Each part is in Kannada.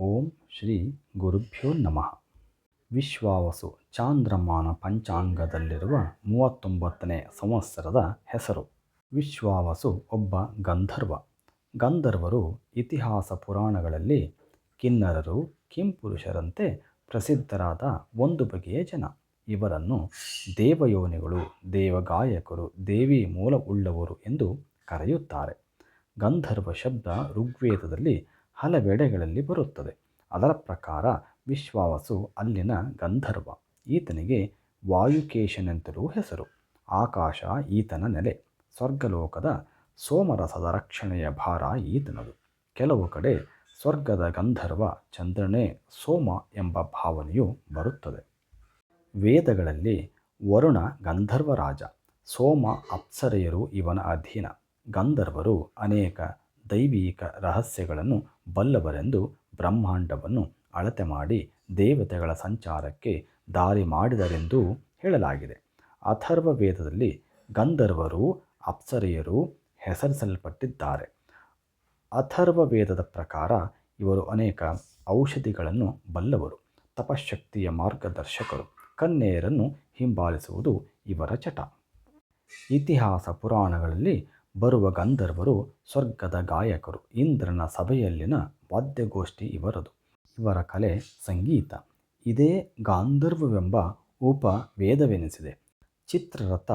ಓಂ ಶ್ರೀ ಗುರುಭ್ಯೋ ನಮಃ. ವಿಶ್ವಾವಸು ಚಾಂದ್ರಮಾನ ಪಂಚಾಂಗದಲ್ಲಿರುವ ಮೂವತ್ತೊಂಬತ್ತನೇ ಸಂವತ್ಸರದ ಹೆಸರು. ವಿಶ್ವಾವಸು ಒಬ್ಬ ಗಂಧರ್ವ. ಗಂಧರ್ವರು ಇತಿಹಾಸ ಪುರಾಣಗಳಲ್ಲಿ ಕಿನ್ನರರು, ಕಿಂಪುರುಷರಂತೆ ಪ್ರಸಿದ್ಧರಾದ ಒಂದು ಬಗೆಯ ಜನ. ಇವರನ್ನು ದೇವಯೋನಿಗಳು, ದೇವಗಾಯಕರು, ದೇವಿ ಮೂಲವುಳ್ಳವರು ಎಂದು ಕರೆಯುತ್ತಾರೆ. ಗಂಧರ್ವ ಶಬ್ದ ಋಗ್ವೇದದಲ್ಲಿ ಹಲವೆಡೆಗಳಲ್ಲಿ ಬರುತ್ತದೆ. ಅದರ ಪ್ರಕಾರ ವಿಶ್ವಾವಸು ಅಲ್ಲಿನ ಗಂಧರ್ವ. ಈತನಿಗೆ ವಾಯುಕೇಶನೆಂತಲೂ ಹೆಸರು. ಆಕಾಶ ಈತನ ನೆಲೆ. ಸ್ವರ್ಗಲೋಕದ ಸೋಮರಸದ ರಕ್ಷಣೆಯ ಭಾರ ಈತನದು. ಕೆಲವು ಕಡೆ ಸ್ವರ್ಗದ ಗಂಧರ್ವ ಚಂದ್ರನೇ ಸೋಮ ಎಂಬ ಭಾವನೆಯು ಬರುತ್ತದೆ. ವೇದಗಳಲ್ಲಿ ವರುಣ ಗಂಧರ್ವ ರಾಜ, ಸೋಮ ಅಪ್ಸರೆಯರು ಇವನ ಅಧೀನ. ಗಂಧರ್ವರು ಅನೇಕ ದೈವಿಕ ರಹಸ್ಯಗಳನ್ನು ಬಲ್ಲವರೆಂದು ಬ್ರಹ್ಮಾಂಡವನ್ನು ಅಳತೆ ಮಾಡಿ ದೇವತೆಗಳ ಸಂಚಾರಕ್ಕೆ ದಾರಿ ಮಾಡಿದರೆಂದೂ ಹೇಳಲಾಗಿದೆ. ಅಥರ್ವ ವೇದದಲ್ಲಿ ಗಂಧರ್ವರು, ಅಪ್ಸರೆಯರು ಹೆಸರಿಸಲ್ಪಟ್ಟಿದ್ದಾರೆ. ಅಥರ್ವ ವೇದದ ಪ್ರಕಾರ ಇವರು ಅನೇಕ ಔಷಧಿಗಳನ್ನು ಬಲ್ಲವರು ತಪಶಕ್ತಿಯ ಮಾರ್ಗದರ್ಶಕರು, ಕನ್ಯೆಯರನ್ನು ಹಿಂಬಾಲಿಸುವುದು ಇವರ ಚಟ. ಇತಿಹಾಸ ಪುರಾಣಗಳಲ್ಲಿ ಬರುವ ಗಂಧರ್ವರು ಸ್ವರ್ಗದ ಗಾಯಕರು. ಇಂದ್ರನ ಸಭೆಯಲ್ಲಿನ ವಾದ್ಯಗೋಷ್ಠಿ ಇವರದು. ಇವರ ಕಲೆ ಸಂಗೀತ. ಇದೇ ಗಾಂಧರ್ವವೆಂಬ ಉಪ ವೇದವೆನಿಸಿದೆ ಚಿತ್ರರಥ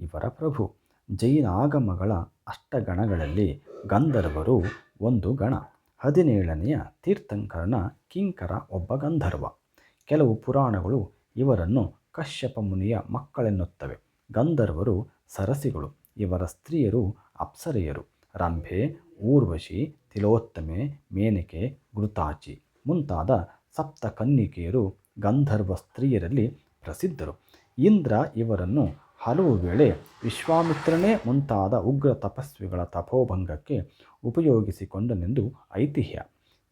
ಇವರ ಪ್ರಭು. ಜೈನಾಗಮಗಳ ಅಷ್ಟಗಣಗಳಲ್ಲಿ ಗಂಧರ್ವರು ಒಂದು ಗಣ. ಹದಿನೇಳನೆಯ ತೀರ್ಥಂಕರನ ಕಿಂಕರ ಒಬ್ಬ ಗಂಧರ್ವ. ಕೆಲವು ಪುರಾಣಗಳು ಇವರನ್ನು ಕಶ್ಯಪ ಮುನಿಯ ಮಕ್ಕಳೆನ್ನುತ್ತವೆ. ಗಂಧರ್ವರು ಸರಸಿಗಳು. ಇವರ ಸ್ತ್ರೀಯರು ಅಪ್ಸರೆಯರು. ರಂಭೆ, ಊರ್ವಶಿ, ತಿಲೋತ್ತಮೆ, ಮೇನಕೆ ಘೃತಾಚಿ ಮುಂತಾದ ಸಪ್ತ ಕನ್ನಿಕೆಯರು ಗಂಧರ್ವ ಸ್ತ್ರೀಯರಲ್ಲಿ ಪ್ರಸಿದ್ಧರು. ಇಂದ್ರ ಇವರನ್ನು ಹಲವು ವೇಳೆ ವಿಶ್ವಾಮಿತ್ರನೇ ಮುಂತಾದ ಉಗ್ರ ತಪಸ್ವಿಗಳ ತಪೋಭಂಗಕ್ಕೆ ಉಪಯೋಗಿಸಿಕೊಂಡನೆಂದು ಐತಿಹ್ಯ.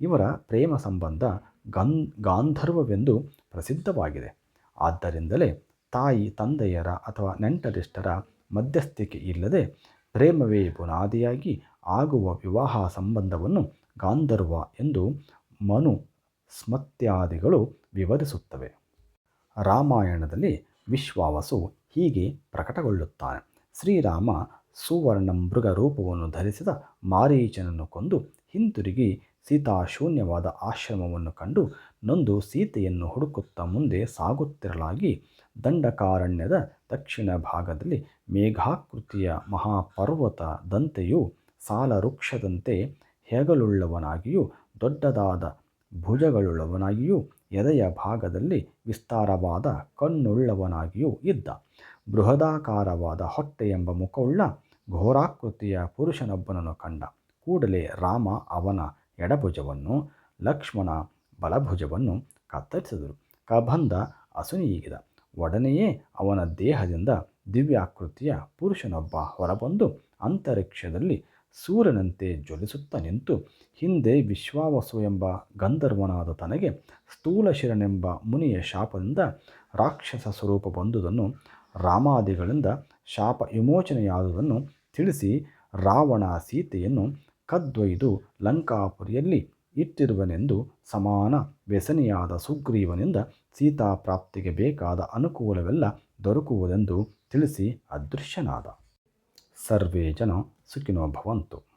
ಇವರ ಪ್ರೇಮ ಸಂಬಂಧ ಗನ್, ಗಾಂಧರ್ವವೆಂದು ಪ್ರಸಿದ್ಧವಾಗಿದೆ. ಆದ್ದರಿಂದಲೇ ತಾಯಿ, ತಂದೆಯರ ಅಥವಾ ನೆಂಟರಿಷ್ಟರ ಮಧ್ಯಸ್ಥಿಕೆ ಇಲ್ಲದೆ ಪ್ರೇಮವೇ ಬುನಾದಿಯಾಗಿ ಆಗುವ ವಿವಾಹ ಸಂಬಂಧವನ್ನು ಗಾಂಧರ್ವ ಎಂದು ಮನು ಸ್ಮತ್ಯಾದಿಗಳು ವಿವರಿಸುತ್ತವೆ. ರಾಮಾಯಣದಲ್ಲಿ ವಿಶ್ವಾವಸು ಹೀಗೆ ಪ್ರಕಟಗೊಳ್ಳುತ್ತಾನೆ. ಶ್ರೀರಾಮ ಸುವರ್ಣ ಮೃಗ ರೂಪವನ್ನು ಧರಿಸಿದ ಮಾರೀಚನನ್ನು ಕೊಂದು ಹಿಂತಿರುಗಿ ಸೀತಾ ಶೂನ್ಯವಾದ ಆಶ್ರಮವನ್ನು ಕಂಡು ನೊಂದು ಸೀತೆಯನ್ನು ಹುಡುಕುತ್ತಾ ಮುಂದೆ ಸಾಗುತ್ತಿರಲಾಗಿ ದಂಡಕಾರಣ್ಯದ ದಕ್ಷಿಣ ಭಾಗದಲ್ಲಿ ಮೇಘಾಕೃತಿಯ ಮಹಾಪರ್ವತ ದಂತೆಯೂ ಸಾಲ ವೃಕ್ಷದಂತೆ ಹೆಗಲುಳ್ಳವನಾಗಿಯೂ ದೊಡ್ಡದಾದ ಭುಜಗಳುಳ್ಳವನಾಗಿಯೂ ಎದೆಯ ಭಾಗದಲ್ಲಿ ವಿಸ್ತಾರವಾದ ಕಣ್ಣುಳ್ಳವನಾಗಿಯೂ ಇದ್ದ. ಬೃಹದಾಕಾರವಾದ ಹೊಟ್ಟೆ ಎಂಬ ಮುಖವುಳ್ಳ ಘೋರಾಕೃತಿಯ ಪುರುಷನೊಬ್ಬನನ್ನು ಕಂಡ ಕೂಡಲೇ ರಾಮ ಅವನ ಎಡಭುಜವನ್ನು, ಲಕ್ಷ್ಮಣ ಬಲಭುಜವನ್ನು ಕತ್ತರಿಸಿದರು. ಕಬಂಧ ಅಸುನೀಗಿದ. ಒಡನೆಯೇ ಅವನ ದೇಹದಿಂದ ದಿವ್ಯಾಕೃತಿಯ ಪುರುಷನೊಬ್ಬ ಹೊರಬಂದು ಅಂತರಿಕ್ಷದಲ್ಲಿ ಸೂರ್ಯನಂತೆ ಜ್ವಲಿಸುತ್ತಾ ನಿಂತು ಹಿಂದೆ ವಿಶ್ವಾವಸು ಎಂಬ ಗಂಧರ್ವನಾದ ತನಗೆ ಸ್ಥೂಲಶಿರನೆಂಬ ಮುನಿಯ ಶಾಪದಿಂದ ರಾಕ್ಷಸ ಸ್ವರೂಪ ಬಂದುದನ್ನು ರಾಮಾದಿಗಳಿಂದ ಶಾಪ ವಿಮೋಚನೆಯಾದುದನ್ನು ತಿಳಿಸಿ ರಾವಣ ಸೀತೆಯನ್ನು ಕದ್ದೊಯ್ದು ಲಂಕಾಪುರಿಯಲ್ಲಿ ಇಟ್ಟಿರುವನೆಂದು ಸಮಾನ ವ್ಯಸನಿಯಾದ ಸುಗ್ರೀವನಿಂದ ಸೀತಾಪ್ರಾಪ್ತಿಗೆ ಬೇಕಾದ ಅನುಕೂಲವೆಲ್ಲ ದೊರಕುವುದೆಂದು ತಿಳಿಸಿ ಅದೃಶ್ಯನಾದ. ಸರ್ವೇ ಜನ ಸುಖಿನೋ ಭವಂತು.